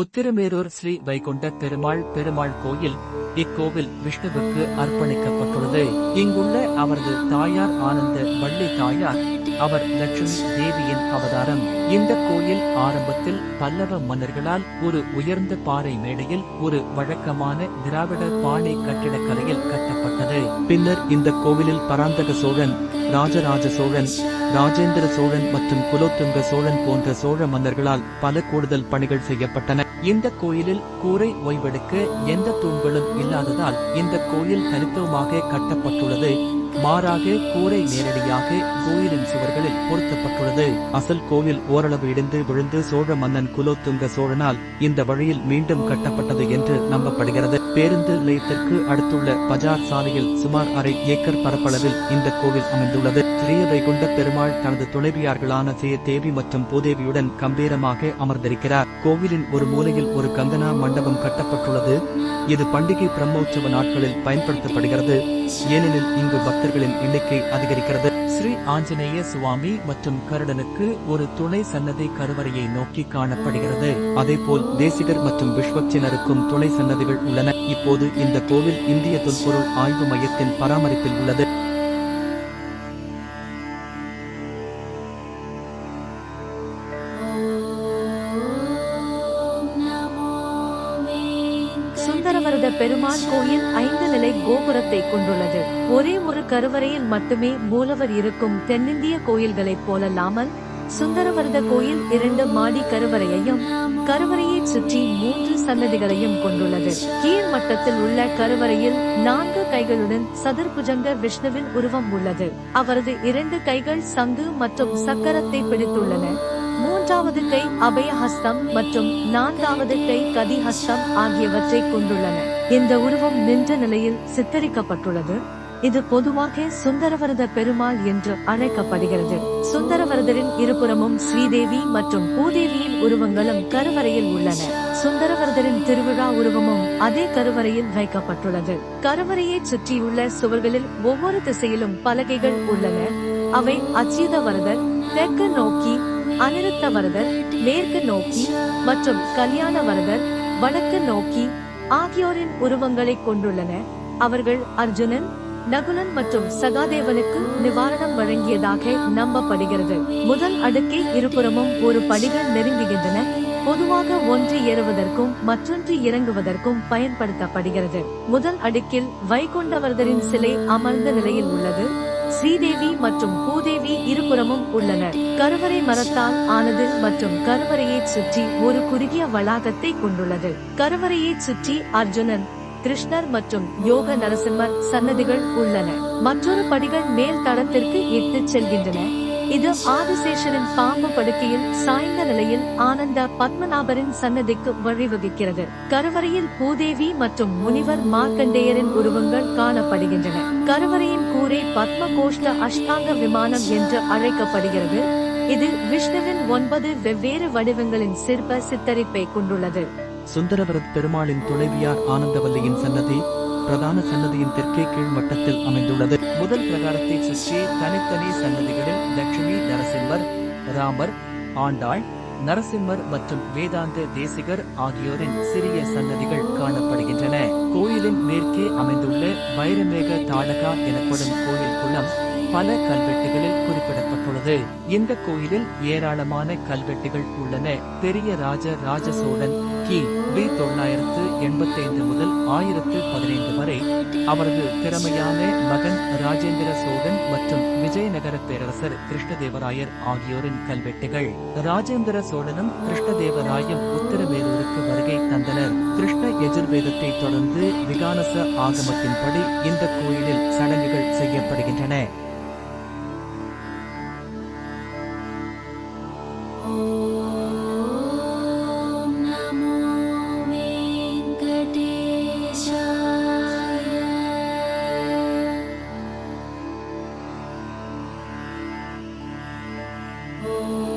உத்திரமேரூர் ஸ்ரீ வைகுண்ட பெருமாள் பெருமாள் கோயில் இக்கோவில் விஷ்ணுவுக்கு அர்ப்பணிக்கப்பட்டுள்ளது. இங்குள்ள அவரது தாயார் ஆனந்த வள்ளி தாயார் அவர் லட்சுமி தேவியின் அவதாரம். இந்த கோயில் ஆரம்பத்தில் பல்லவ மன்னர்களால் ஒரு உயர்ந்த பாறை மேடையில் ஒரு வழக்கமான திராவிட பாணி கட்டிடக்கலையில் கட்டப்பட்டது. பின்னர் இந்த கோவிலில் பராந்தக சோழன் ராஜராஜ சோழன் ராஜேந்திர சோழன் மற்றும் குலோத்துங்க சோழன் போன்ற சோழ மன்னர்களால் பல கூடுதல் பணிகள் செய்யப்பட்டன. இந்த கோயிலில் கூரை ஓய்வெடுக்க எந்த தூண்களும் இல்லாததால் இந்த கோயில் தனித்துவமாக கட்டப்பட்டுள்ளது. மாறாக கூரை நேரடியாக கோயிலின் சுவர்களில் பொருத்தப்பட்டுள்ளது. அசல் கோவில் ஓரளவு இடிந்து விழுந்து சோழ மன்னன் குலோத்துங்க சோழனால் இந்த வழியில் மீண்டும் கட்டப்பட்டது என்று நம்பப்படுகிறது. பேருந்து நிலையத்திற்கு அடுத்துள்ள பஜார் சாலையில் சுமார் அரை ஏக்கர் பரப்பளவில் இந்த கோவில் அமைந்துள்ளது. ஸ்ரீ வைகுண்ட பெருமாள் தனது துணைவியார்களான சே. தேவி மற்றும் பூதேவியுடன் கம்பீரமாக அமர்ந்திருக்கிறார். கோவிலின் ஒரு மூலையில் ஒரு கந்தனா மண்டபம் கட்டப்பட்டுள்ளது. இது பண்டிகை பிரம்மோற்சவ நாட்களில் பயன்படுத்தப்படுகிறது. ஏனெனில் இங்கு பக்தர்களின் எண்ணிக்கை அதிகரிக்கிறது. ஸ்ரீ ஆஞ்சநேய சுவாமி மற்றும் கருடனுக்கு ஒரு துணை சன்னதி கருவறையை நோக்கி காணப்படுகிறது. அதேபோல் தேசிகர் மற்றும் விஸ்வக்சினருக்கும் துணை சன்னதிகள் உள்ளன. இப்போது இந்த கோவில் இந்திய தொல்பொருள் ஆய்வு மையத்தின் பராமரிப்பில் உள்ளது. சுந்தரவரத பெருமாள் கோயில் ஐந்து நிலை கோபுரத்தை கொண்டுள்ளது. ஒரே ஒரு கருவறையில் மட்டுமே மூலவர் இருக்கும் தென்னிந்திய கோயில்களைப் போலல்லாமல் சுந்தரவரத கோயில் இரண்டு மாடி கருவறையையும் கருவறையைச் சுற்றி மூன்று சன்னதிகளையும் கொண்டுள்ளது. கீழ் மட்டத்தில் உள்ள கருவறையில் நான்கு கைகளுடன் சதுர்புஜங்க விஷ்ணுவின் உருவம் உள்ளது. அவரது இரண்டு கைகள் சங்கு மற்றும் சக்கரத்தை பிடித்துள்ளன. மூன்றாவது கை அபயஹஸ்தம் மற்றும் நான்காவது கை கதிஹஸ்தம் ஆகியவற்றை கொண்டுள்ளன. இந்த உருவம் நின்ற நிலையில் சித்தரிக்கப்பட்டுள்ளது. இது பொதுவாக சுந்தரவரத பெருமாள் என்று அழைக்கப்படுகிறது. சுந்தரவரதரின் இருபுறமும் ஸ்ரீதேவி மற்றும் பூதேவியின் உருவங்களும் கருவறையில் உள்ளன. சுந்தரவரதரின் திருவிழா உருவமும் அதே கருவறையில் வைக்கப்பட்டுள்ளது. கருவறையைச் சுற்றியுள்ள சுவர்களில் ஒவ்வொரு திசையிலும் பலகைகள் உள்ளன. அவை அச்சீதவரதர் தெற்கு நோக்கி அனிருத்த வரதர் மேற்கு நோக்கி மற்றும் கல்யாண வரதர் வடக்கு நோக்கி ஆகியோரின் உருவங்களை கொண்டுள்ளன. அவர்கள் அர்ஜுனன் நகுலன் மற்றும் சகாதேவனுக்கு நிவாரணம் வழங்கியதாக நம்பப்படுகிறது. முதல் அடுக்கை இருபுறமும் ஒரு படிகள் நெருங்குகின்றன. பொதுவாக ஒன்று ஏறுவதற்கும் மற்றொன்று இறங்குவதற்கும் பயன்படுத்தப்படுகிறது. முதல் அடுக்கில் வைகுண்டவர்தரின் சிலை அமர்ந்த நிலையில் உள்ளது. ஸ்ரீதேவி மற்றும் பூதேவி இருபுறமும் உள்ளனர். கருவறை மரத்தால் ஆனது மற்றும் கருவறையை சுற்றி ஒரு குறுகிய வளாகத்தை கொண்டுள்ளது. கருவறையைச் சுற்றி அர்ஜுனன் கிருஷ்ணர் மற்றும் யோக நரசிம்மர் சன்னதிகள் உள்ளன. மற்றொரு படிகள் மேல் தளத்திற்கு இட்டு செல்கின்றன. இது ஆதிசேஷரின் பாம்பு படுக்கையில் சாய்ந்த நிலையில் ஆனந்த பத்மநாபரின் சன்னதிக்கு வழிவகுக்கிறது. கருவறையில் பூதேவி மற்றும் முனிவர் மார்க்கண்டேயரின் உருவங்கள் காணப்படுகின்றன. கருவறையின் கூரை பத்ம கோஷ்ட அஷ்டாங்க விமானம் என்று அழைக்கப்படுகிறது. இது விஷ்ணுவின் ஒன்பது வெவ்வேறு வடிவங்களின் சிற்ப சித்தரிப்பை கொண்டுள்ளது. சுந்தரவரத் பெருமாளின் துணைவியார் ஆனந்தவல்லியின் சன்னதி பிரதான சன்னதியின் தெற்கே கீழ் மட்டத்தில் அமைந்துள்ளது. முதல் பிரகாரத்தை சுற்றி தனித்தனி சன்னதிகளில் லட்சுமி நரசிம்மர் ராமர் ஆண்டாள் நரசிம்மர் மற்றும் வேதாந்த தேசிகர் ஆகியோரின் சிறிய சன்னதிகள் காணப்படுகின்றன. கோயிலின் மேற்கே அமைந்துள்ள வைரமேக தாடகா எனப்படும் கோயில் குளம் பல கல்வெட்டுகளில் குறிப்பிடப்பட்டுள்ளது. இந்த கோயிலில் ஏராளமான கல்வெட்டுகள் உள்ளன. பெரிய ராஜ ராஜ சோழன் கி பி தொள்ளாயிரத்து எண்பத்தி ஐந்து முதல் ஆயிரத்து பதினைந்து வரை அவரது திறமையான மகன் ராஜேந்திர சோழன் மற்றும் விஜயநகர பேரரசர் கிருஷ்ணதேவராயர் ஆகியோரின் கல்வெட்டுகள். ராஜேந்திர சோழனும் கிருஷ்ணதேவராயும் உத்தரமேரூருக்கு வருகை தந்தனர். கிருஷ்ண எஜுர்வேதத்தை தொடர்ந்து விகானச ஆகமத்தின்படி இந்த கோயிலில் சடங்குகள் செய்யப்படுகின்றன. Oh.